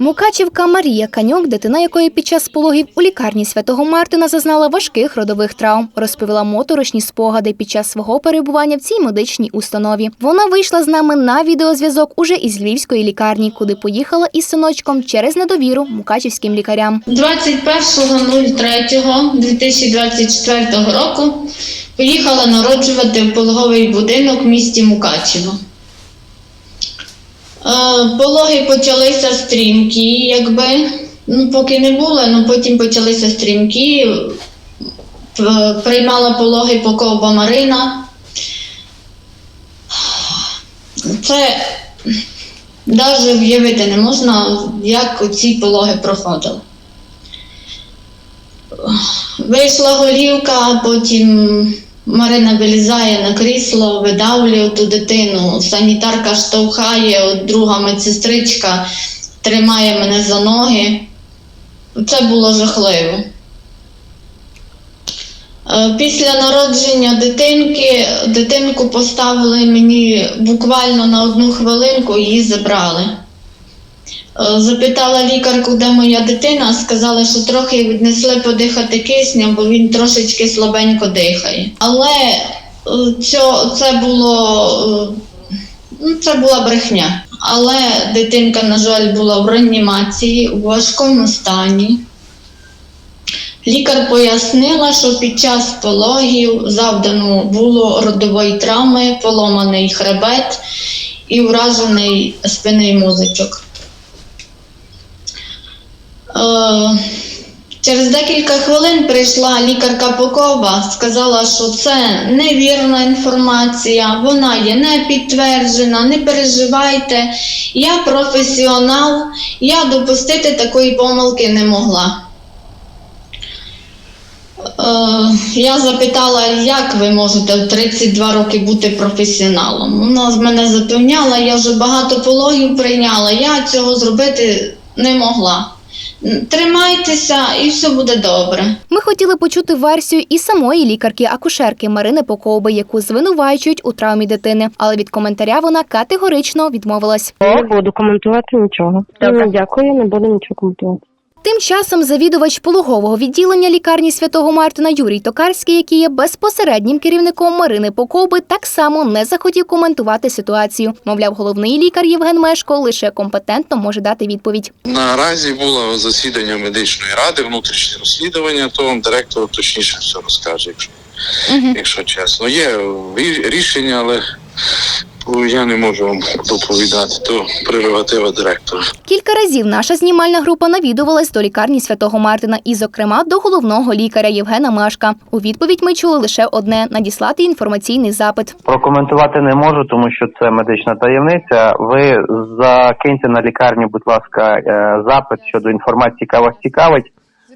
Мукачівка Марія Каньок, дитина якої під час пологів у лікарні святого Мартина зазнала важких родових травм, розповіла моторошні спогади під час свого перебування в цій медичній установі. Вона вийшла з нами на відеозв'язок уже із львівської лікарні, куди поїхала із синочком через недовіру мукачівським лікарям. 21.03.2024 року поїхала народжувати в пологовий будинок в місті Мукачево. Е, Пологи почалися стрімкі, якби, ну, поки не було, ну потім почалися стрімкі. Приймала пологи Покова Марина. Це навіть уявити не можна, як ці пологи проходили. Вийшла голівка, потім Марина вилізає на крісло, видавлює ту дитину. Санітарка штовхає, от друга медсестричка тримає мене за ноги. Це було жахливо. Е, Після народження дитинки, дитинку поставили мені буквально на одну хвилинку, її забрали. Е, Запитала лікарку, де моя дитина, сказали, що трохи віднесли подихати киснем, бо він трошечки слабенько дихає. Але е, цьо- це було е, ну, це була брехня. Але дитинка, на жаль, була в реанімації у важкому стані. Лікар пояснила, що під час пологів завдано було родової травми, поломаний хребет і вражений спинний мозочок. Е, Через декілька хвилин прийшла лікарка Покова, сказала, що це невірна інформація, вона є не підтверджена, не переживайте. Я професіонал, я допустити такої помилки не могла. Е, я запитала, як ви можете в 32 роки бути професіоналом. Вона з мене запевняла, я вже багато пологів прийняла, я цього зробити не могла. Тримайтеся і все буде добре. Ми хотіли почути версію і самої лікарки-акушерки Марини Покоби, яку звинувачують у травмі дитини, але від коментаря вона категорично відмовилась. Не буду коментувати нічого. Добре. Дякую, не буду нічого коментувати. Тим часом завідувач пологового відділення лікарні святого Мартина Юрій Токарський, який є безпосереднім керівником Марини Покоби, так само не захотів коментувати ситуацію. Мовляв, головний лікар Євген Мешко лише компетентно може дати відповідь. Наразі було засідання медичної ради, внутрішнє розслідування, то вам директор точніше все розкаже, якщо, якщо чесно. Є рішення, але я не можу вам доповідати, то прерогатива директора. Кілька разів наша знімальна група навідувалась до лікарні святого Мартина і, зокрема, до головного лікаря Євгена Машка. У відповідь ми чули лише одне надіслати інформаційний запит. Прокоментувати не можу, тому що це медична таємниця. Ви закиньте на лікарню, будь ласка, е, запит щодо інформації, яка вас цікавить.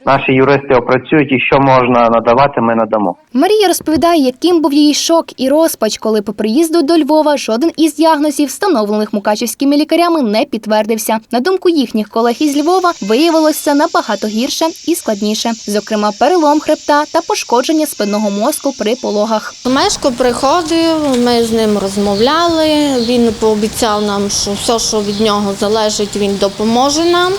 Наші юристи опрацюють і що можна надавати, ми надамо. Марія розповідає, яким був її шок і розпач, коли по приїзду до Львова жоден із діагнозів, встановлених мукачівськими лікарями, не підтвердився. На думку їхніх колег із Львова, виявилося набагато гірше і складніше, зокрема, перелом хребта та пошкодження спинного мозку при пологах. Мешко приходив, ми з ним розмовляли. Він пообіцяв нам, що все, що від нього залежить, він допоможе нам.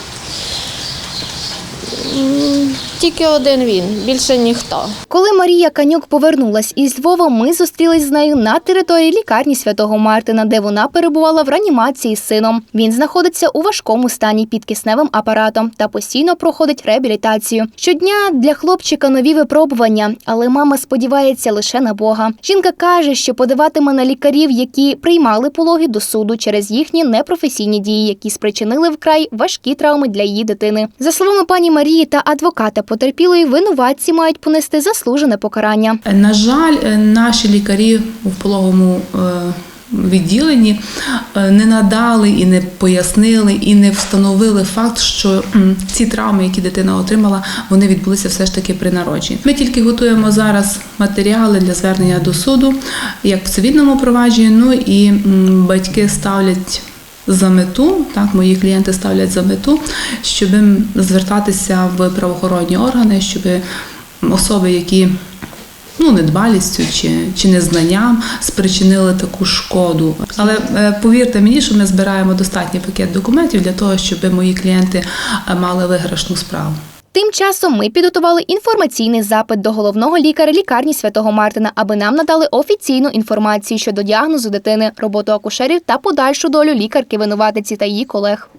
Тільки один він, більше ніхто. Коли Марія Канюк повернулась із Львова, ми зустрілись з нею на території лікарні святого Мартина, де вона перебувала в реанімації з сином. Він знаходиться у важкому стані під кисневим апаратом та постійно проходить реабілітацію. Щодня для хлопчика нові випробування, але мама сподівається лише на Бога. Жінка каже, що подаватиме на лікарів, які приймали пологи до суду через їхні непрофесійні дії, які спричинили вкрай важкі травми для її дитини. За словами пані Марії та адвоката потерпілої, винуватці мають понести заслужене покарання. На жаль, е, наші лікарі в пологовому е, відділенні е, не надали і не пояснили, і не встановили факт, що ці травми, які дитина отримала, вони відбулися все ж таки при народженні. Ми тільки готуємо зараз матеріали для звернення до суду, як в цивільному провадженні. Ну і батьки ставлять. За мету, так, мої клієнти ставлять за мету, щоб звертатися в правоохоронні органи, щоб особи, які ну, недбалістю чи, чи незнанням спричинили таку шкоду. Але е, повірте мені, що ми збираємо достатній пакет документів для того, щоб мої клієнти е, мали виграшну справу. Тим часом ми підготували інформаційний запит до головного лікаря лікарні святого Мартина, аби нам надали офіційну інформацію щодо діагнозу дитини, роботу акушерів та подальшу долю лікарки винуватиці та її колег.